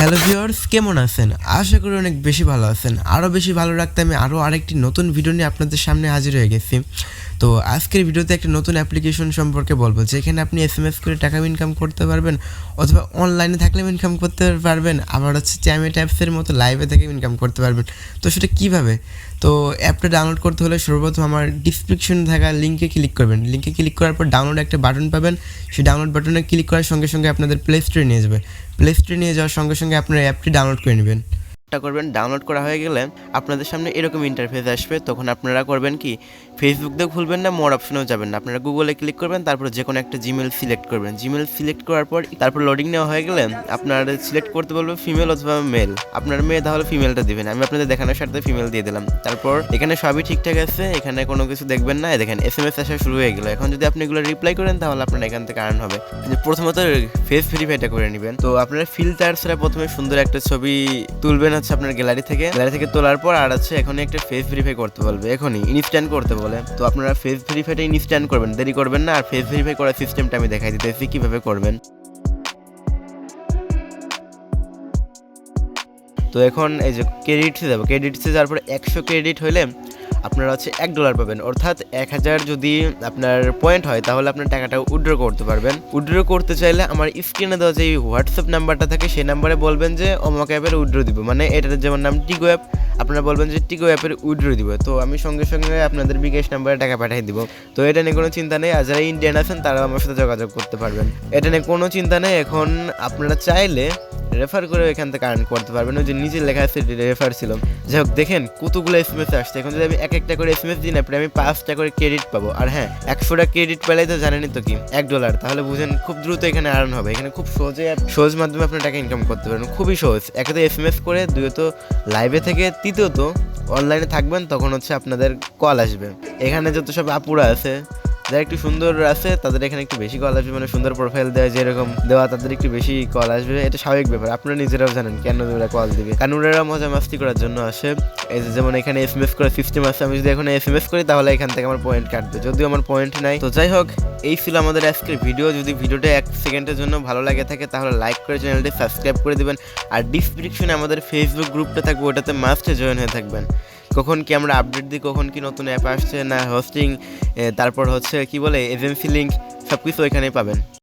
Hello viewers কেমন আছেন? আশা করি অনেক বেশি ভালো আছেন। আরও বেশি ভালো রাখতে আমি আরও আরেকটি নতুন ভিডিও নিয়ে আপনাদের সামনে হাজির হয়ে গেছি। তো আজকের ভিডিওতে একটা নতুন অ্যাপ্লিকেশন সম্পর্কে বলব, যেখানে আপনি এস এম এস করে টাকা ইনকাম করতে পারবেন, অথবা অনলাইনে থাকলে ইনকাম করতে পারবেন, আবার হচ্ছে চ্যামে ট্যাপসের মতো লাইভে থেকে ইনকাম করতে পারবেন। তো সেটা কীভাবে? তো অ্যাপটা ডাউনলোড করতে হলে সর্বপ্রথম আমার ডিসক্রিপশনে থাকা লিঙ্কে ক্লিক করবেন। লিঙ্কে ক্লিক করার পর ডাউনলোড একটা বাটন পাবেন। সেই ডাউনলোড বাটনে ক্লিক করার সঙ্গে সঙ্গে আপনাদের প্লে স্টোরে নিয়ে যাবে। প্লে স্টোরে নিয়ে যাওয়ার সঙ্গে সঙ্গে আপনার অ্যাপটি ডাউনলোড করে নেবেন। টা করবেন, ডাউনলোড করা হয়ে গেলে আপনাদের সামনে এরকম ইন্টারফেস আসবে। তখন আপনারা করবেন কি ফেসবুক দিয়ে খুলবেন না মোর অপশনেও যাবেন না। আপনারা গুগলে ক্লিক করবেন, তারপর যে কোনো একটা জিমেল সিলেক্ট করবেন। জিমেল সিলেক্ট করার পর তারপর লোডিং নেওয়া হয়ে গেলে আপনার সিলেক্ট করতে বলবে ফিমেল অথবা মেল আপনার মেয়ে তাহলে ফিমেলটা দিবেন। আমি আপনাদের দেখানোর সাথে ফিমেল দিয়ে দিলাম। তারপর এখানে সবই ঠিকঠাক আছে, এখানে কোনো কিছু দেখবেন না। দেখেন এস এম এস আসা শুরু হয়ে গেলো। এখন যদি আপনি এগুলো রিপ্লাই করেন, তাহলে আপনার এখান থেকে আর্ন হবে। প্রথমত ফেস ভেরিফাইটা করে নেবেন। তো আপনারা ফিল্টার্সরা প্রথমে সুন্দর একটা ছবি তুলবেন হচ্ছে আপনার গ্যালারি থেকে। গ্যালারি থেকে তোলার পর আর হচ্ছে এখনই একটা ফেস ভেরিফাই করতে বলবে। এখনই ইনস্ট্যান্ট করতে বলে। তো আপনারা ফেস ভেরিফাইটা ইনস্ট্যান্ট করবেন। দেরি করবেন না। আর ফেস ভেরিফাই করার সিস্টেমটা আমি দেখাই দিতেছি কীভাবে করবেন। তো এখন এই যে ক্রেডিটসে যাব ক্রেডিটসে যাওয়ার পর একশো ক্রেডিট হলে আপনারা হচ্ছে এক ডলার পাবেন। অর্থাৎ এক হাজার যদি আপনার পয়েন্ট হয়, তাহলে আপনার টাকাটা উইড্রো করতে পারবেন। উইড্রো করতে চাইলে আমার স্ক্রিনে দেওয়া যে হোয়াটসঅ্যাপ নাম্বারটা থাকে, সেই নাম্বারে বলবেন যে অমক অ্যাপের উইড্রো দিব। মানে এটার যেমন নাম টিগো অ্যাপ আপনারা বলবেন যে টিকো অ্যাপের উইড্রো দিব। তো আমি সঙ্গে সঙ্গে আপনাদের বিকাশ নাম্বারে টাকা পাঠিয়ে দিব। তো এটা নিয়ে কোনো চিন্তা নেই। আর যারা ইন্ডিয়ান আছেন, তারাও আমার সাথে যোগাযোগ করতে পারবেন। এটা নিয়ে কোনো চিন্তা নেই। এখন আপনারা চাইলে রেফার করে এখান থেকে আর্ন করতে পারবেন। ওই যে নিচে লেখা আছে রেফার ছিল। যাই হোক, দেখেন কতগুলো এস এম এস আসছে। এখন যদি আমি এক একটা করে এস এম এস দিই না আমি পাঁচটা করে ক্রেডিট পাবো। আর হ্যাঁ একশোটা ক্রেডিট পেলেই তো জানেনই তো কি? এক ডলার তাহলে বুঝেন খুব দ্রুত এখানে আর্ন হবে। এখানে খুব সহজে সহজ মাধ্যমে আপনি টাকা ইনকাম করতে পারবেন। খুবই সহজ। একে তো এস এম এস করে দ্বিতীয়ত লাইভে থেকে তৃতীয়ত অনলাইনে থাকবেন তখন হচ্ছে আপনাদের কল আসবে। এখানে যত সব আপুরা আছে যারা একটু সুন্দর আছে, তাদের এখানে একটু বেশি কল আসবে। মানে সুন্দর প্রোফাইল দেওয়া, যেরকম দেওয়া, তাদের একটু বেশি কল আসবে। এটা স্বাভাবিক ব্যাপার। আপনারা নিজেরাও জানেন কেন ওরা কল দিবে। কারণ ওরা মজা মাস্তি করার জন্য আসে। এই যে যেমন এখানে এস এম এস করার সিস্টেম আছে, আমি যদি এখন এস এম এস করি, তাহলে এখান থেকে আমার পয়েন্ট কাটবে। যদিও আমার পয়েন্ট নাই। তো যাই হোক, এই ছিল আমাদের আজকের ভিডিও যদি ভিডিওটা এক সেকেন্ডের জন্য ভালো লাগে থাকে, তাহলে লাইক করে চ্যানেলটি সাবস্ক্রাইব করে দিবেন। আর ডিসক্রিপশনে আমাদের ফেসবুক গ্রুপটা থাকবে, ওটাতে মাস্টে জয়েন হয়ে থাকবেন। কখন কি আমরা আপডেট দিই, কখন কি নতুন অ্যাপ আসছে, না হোস্টিং তারপর হচ্ছে কি বলে এজেন্সি লিঙ্ক সব কিছু ওইখানেই পাবেন।